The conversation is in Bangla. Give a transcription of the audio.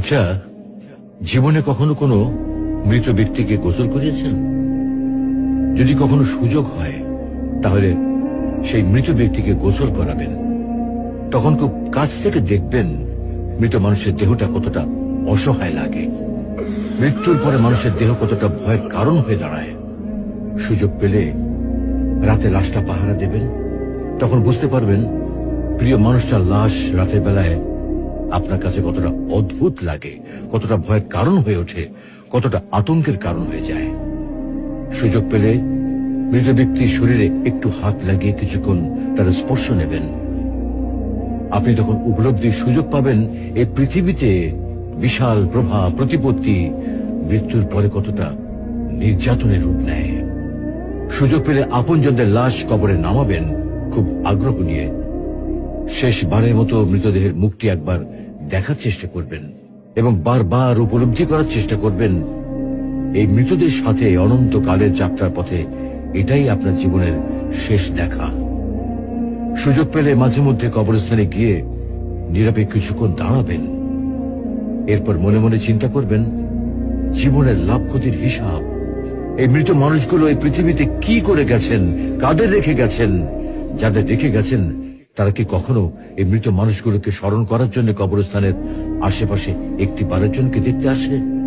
আচ্ছা জীবনে কখনো কোনো মৃত ব্যক্তিকে গোসল করিয়েছেন? যদি কখনো সুযোগ হয়, তাহলে সেই মৃত ব্যক্তিকে গোসল করাবেন। তখন খুব কাছ থেকে দেখবেন মৃত মানুষের দেহটা কতটা অসহায় লাগে। মৃত্যুর পরে মানুষের দেহ কতটা ভয়ের কারণ হয়ে দাঁড়ায়। সুযোগ পেলে রাতে লাশটা পাহারা দেবেন। তখন বুঝতে পারবেন, প্রিয় মানুষটার লাশ রাতের বেলায় আপনার কাছে কতটা অদ্ভুত লাগে, কতটা ভয়ের কারণ হয়ে ওঠে, কতটা আতঙ্কের কারণ হয়ে যায়। সুযোগ পেলে মৃত ব্যক্তির শরীরে একটু হাত লাগিয়ে কিছুক্ষণ তার স্পর্শ নেবেন। আপনি তখন উপলব্ধির সুযোগ পাবেন এই পৃথিবীতে বিশাল প্রভা, প্রতিপত্তি মৃত্যুর পরে কতটা নির্যাতনের রূপ নেয়। সুযোগ পেলে আপনজনদের লাশ কবরে নামাবেন, খুব আগ্রহ নিয়ে শেষবারের মতো মৃতদেহের মুখটি একবার দেখার চেষ্টা করবেন এবং বারবার উপলব্ধি করার চেষ্টা করবেন। এই মৃতদের সাথে অনন্তকালের যাত্রার পথে এটাই আপনার জীবনের শেষ দেখা। সুযোগ পেলে মাঝে মধ্যে কবরস্থানে গিয়ে নীরবে কিছুক্ষণ দাঁড়াবেন। এরপর মনে মনে চিন্তা করবেন, জীবনের লাভ ক্ষতির হিসাব, এই মৃত মানুষগুলো এই পৃথিবীতে কি করে গেছেন, কাদের রেখে গেছেন, যাদের রেখে গেছেন তারা কি কখনো এই মৃত মানুষগুলোকে স্মরণ করার জন্য কবরস্থানের আশেপাশে একটি বারের জনকে দেখতে আসে?